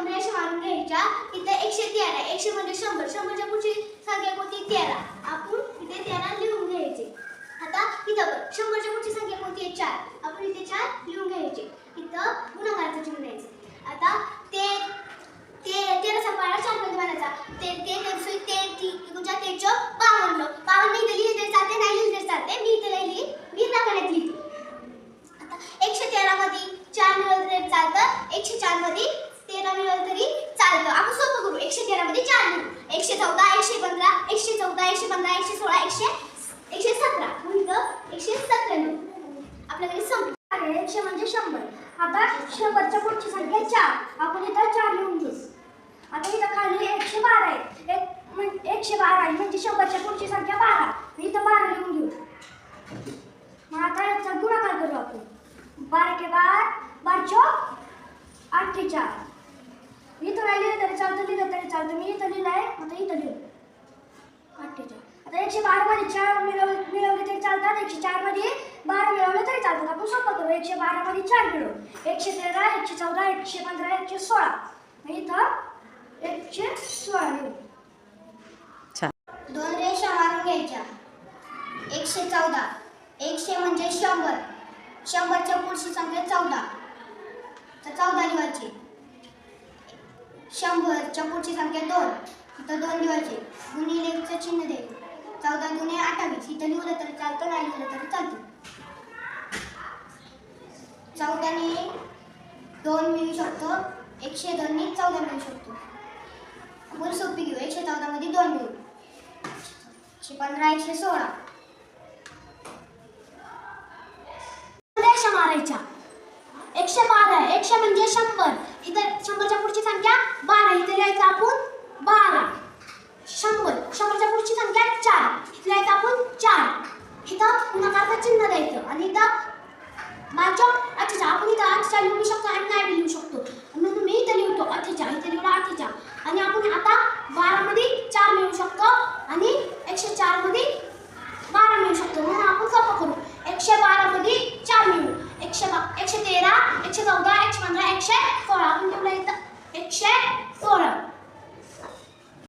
दोन रेषा मारून घ्यायच्या इथे एकशे तेरा एकशे म्हणजे शंभर शंभरच्या पुढची संख्या कोणती? तेरा. आपण इथे तेरा लिहून घ्यायचे. आता इथं पण शंभरच्या पुढची संख्या कोणती आहे? चार. आपण इथे चार लिहून घ्यायचे. इथं गुणाकाराचं चिन्ह द्यायचं आता ते ते तेराचा पाडा चारमध्ये म्हणायचा ते ते तेरसो ते ती तुझ्या तेच बावन्न. बावन्न इथे लिहिले तरी चालते नाही लिहिले तरी चालते. मी इथे लिहिली मी दाखवण्यात लिहिते. आता एकशे तेरामध्ये चार मिळवलं तरी चालतं. एकशे चारमध्ये मध्ये तेरा मिळवलं तरी चालतं आपण सोपं करू एकशे चार लिहू एकशे चौदा एकशे पंधरा एकशे चौदा एकशे पंधरा एकशे सोळा एकशे एकशे सतरा. म्हणजे इथं एकशे सतरा लिहू आपल्याकडे संपले आहे. एकशे म्हणजे शंभर. आता शंभरच्या पुढची संख्या चार. आपण इथं चार लिहून घेऊ. आता इथं खाली एकशे बारा आहे. एक एकशे बारा आहे म्हणजे शंभरच्या पुढची संख्या बारा. इथं बारा लिहून घेऊ. मग आता याचा गुणाकार करू आपण. बारा के बार बार चौक अठ्ठेचाळ इथं नाही लिहिलं तरी चालतं लिहिलं तरी चालतं मी इथं लिहिलं आहे आता इथं लिहू अठ्ठेचाळ आता एकशे बारा मध्ये चार मिळव मिळवले तरी चालतात. एकशे चारमध्ये बारा मिळवले तरी चालतात. आपण सोपं करू. एकशे बारा मध्ये चार मिळवू. एकशे तेरा एकशे चौदा एकशे पंधरा एकशे सोळा. इथं एकशे सोळा लिहू दोन रेषा मारून घ्यायच्या. एकशे चौदा. एकशे म्हणजे शंभर. शंभरच्या पुढची संख्या चौदा. तर चौदा लिहायची शंभरच्या पुढची संख्या दोन. इथं दोन लिहायचे गुणिलेचं चिन्ह द्यायचं चौदा दुने अठ्ठावीस इथं लिहिलं तरी चालतं नाही लिहिलं तरी चालतं. चौदाने दोन मिळू शकतो. एकशे दोनने चौदा मिळू शकतो. आपण सोपी घेऊ. एकशे चौदामध्ये दोन मिळू. एकशे पंधरा एकशे सोळा रेषा मारायच्या एकशे बारा आहे एकशे म्हणजे शंभर इथं शंभरच्या पुढची संख्या बारा इथे लिहायचं आपण बारा शंभर शंभरच्या पुढची चार इथल्या लिहायचं आपण चार. इथं गुणाकाराचं चिन्ह द्यायचं आणि इथं माझ्या अच्छा आपण इथं अठ्ठेचाळ लिहू शकतो आणि नाही लिहू शकतो. म्हणून मी इथं लिहितो अठ्ठेचाळ इथं लिहिलं अठ्ठेचाळ आणि आपण आता बारामध्ये चार लिहू शकतो आणि एकशे चारमध्ये